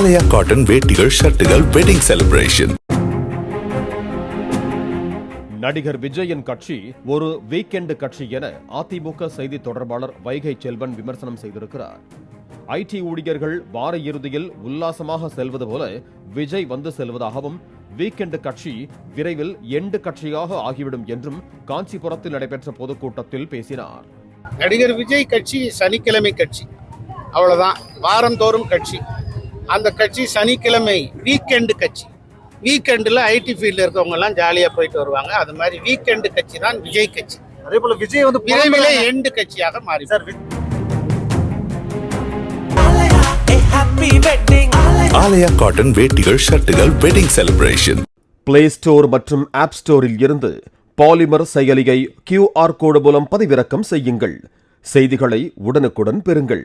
ஆலயா cotton வேட்டிகள் ஷர்ட்டுகள் wedding celebration நடிகர் விஜயின் கட்சி ஒரு வீக்கெண்ட் கட்சி என அதிமுக செய்தி தொடர்பாளர் வைகை செல்வன் விமர்சனம் செய்திருக்கிறார். ஐடி ஊழியர்கள் வார இறுதியில் உல்லாசமாக செல்வது போல விஜய் வந்து செல்வதாகவும் வீக்கெண்ட் கட்சி விரைவில் எண்டு கட்சியாக ஆகிவிடும் என்றும் காஞ்சிபுரத்தில் நடைபெற்ற பொதுக்கூட்டத்தில் பேசினார். நடிகர் விஜய் கட்சி சனிக்கிழமை கட்சி. அவ்வளவுதான். வாரந்தோறும் கட்சி. அந்த கட்சி சனிக்கிழமை வீக்கெண்டு கட்சி. வீக்கெண்டில் ஐடி ஃபீல்டில் இருக்கவங்க எல்லாம் ஜாலியாக போயிட்டு வருவாங்க. அது மாதிரி வீக்கெண்டு கட்சி தான் விஜய் கட்சி. அதே போல விஜய் வந்து விரைவிலே எண்டு கட்சியாக மாறி சார் ஆலயா காட்டன் வேட்டிகள் ஷர்ட்டுகள் வெட்டிங் செலிப்ரேஷன் பிளே ஸ்டோர் மற்றும் ஆப் ஸ்டோரில் இருந்து பாலிமர் செயலியை கியூஆர் கோடு மூலம் பதிவிறக்கம் செய்யுங்கள். செய்திகளை உடனுக்குடன் பெறுங்கள்.